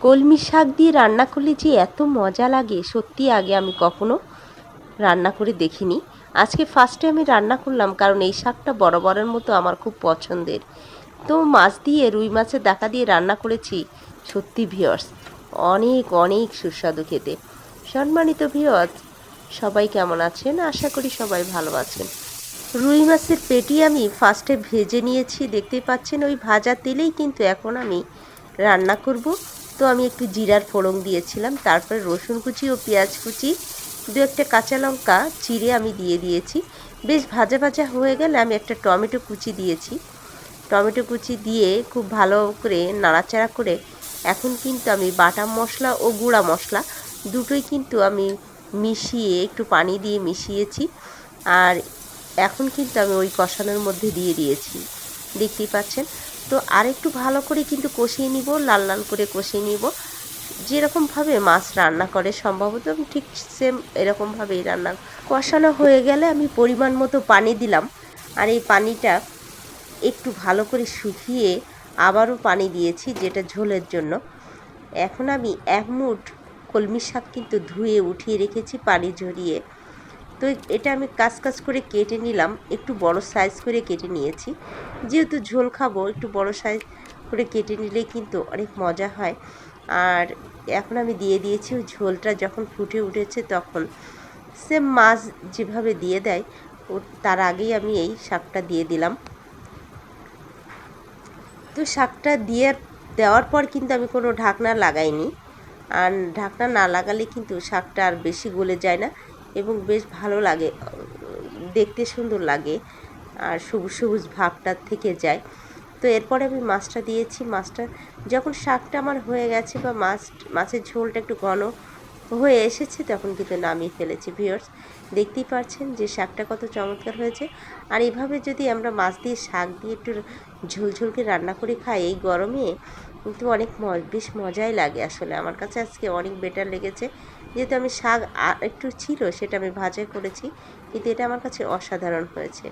কলমি শাক দিয়ে রান্না করলে যে এত মজা লাগে, সত্যি আগে আমি কখনো রান্না করে দেখিনি। আজকে ফার্স্টে আমি রান্না করলাম, কারণ এই শাকটা বরাবরের মতো আমার খুব পছন্দের। তো মাছ দিয়ে, রুই মাছের দেখা দিয়ে রান্না করেছি, সত্যি ভিওর্স অনেক অনেক সুস্বাদু খেতে। সম্মানিত ভিওর্স সবাই কেমন আছেন? আশা করি সবাই ভালো আছেন। রুই মাছের পেটি আমি ফার্স্টে ভেজে নিয়েছি দেখতেই পাচ্ছেন ওই ভাজা তেলেই কিন্তু এখন আমি রান্না করব। তো আমি একটু জিরার ফোড়ন দিয়েছিলাম, তারপরে রসুন কুচি ও পেঁয়াজ কুচি, দু একটা কাঁচা লঙ্কা চিড়ে আমি দিয়ে দিয়েছি। বেশ ভাজা ভাজা হয়ে গেলে আমি একটা টমেটো কুচি দিয়েছি। টমেটো কুচি দিয়ে খুব ভালো করে নাড়াচাড়া করে এখন কিন্তু আমি বাটা মশলা ও গুঁড়া মশলা দুটোই কিন্তু আমি মিশিয়ে একটু পানি দিয়ে মিশিয়েছি আর এখন কিন্তু আমি ওই কষানোর মধ্যে দিয়ে দিয়েছি। দেখতেই পাচ্ছেন? তো আরেকটু ভালো করে কিন্তু কষিয়ে নিব, লাল লাল করে কষিয়ে নিব। যেরকমভাবে মাছ রান্না করে সম্ভবত ঠিক সেম এরকমভাবেই রান্না। কষানো হয়ে গেলে আমি পরিমাণ মতো পানি দিলাম আর এই পানিটা একটু ভালো করে শুকিয়ে আবারও পানি দিয়েছি যেটা ঝোলের জন্য। এখন আমি এক মুঠ কলমি শাক কিন্তু ধুয়ে উঠিয়ে রেখেছি পানি ঝরিয়ে। তো এটা আমি কাজ কাজ করে কেটে নিলাম, একটু বড় সাইজ করে কেটে নিয়েছি। যেহেতু ঝোল খাব, একটু বড় সাইজ করে কেটে নিলে কিন্তু অনেক মজা হয়। আর এখন আমি দিয়ে দিয়েছি ওই ঝোলটা যখন ফুটে উঠেছে তখন। সেম মাছ যেভাবে দিয়ে দেয়, ও তার আগেই আমি এই শাকটা দিয়ে দিলাম। তো শাকটা দিয়ে দেওয়ার পর কিন্তু আমি কোনো ঢাকনা লাগাইনি। আর ঢাকনা না লাগালে কিন্তু শাকটা আর বেশি গলে যায় না। এবং বেশ ভালো লাগে, দেখতে সুন্দর লাগে, আর সবুজ সবুজ ভাবটা থেকে যায়। তো এরপরে আমি মাছটা দিয়েছি, মাছটা যখন শাকটা আমার হয়ে গেছে বা মাছ, মাছের ঝোলটা একটু ঘন হয়ে এসেছে, তখন কিন্তু নামিয়ে ফেলেছি। ভিওর্স দেখতেই পাচ্ছেন যে শাকটা কত চমৎকার হয়েছে। আর এভাবে যদি আমরা মাছ দিয়ে শাক দিয়ে একটু ঝোলঝোলকে রান্না করে খাই এই গরমে, কিন্তু অনেক বেশ মজাই লাগে আসলে। আমার কাছে আজকে অনেক বেটার লেগেছে। যেহেতু আমি শাক একটু ছিল, সেটা আমি ভাজা করেছি, কিন্তু এটা আমার কাছে অসাধারণ হয়েছে।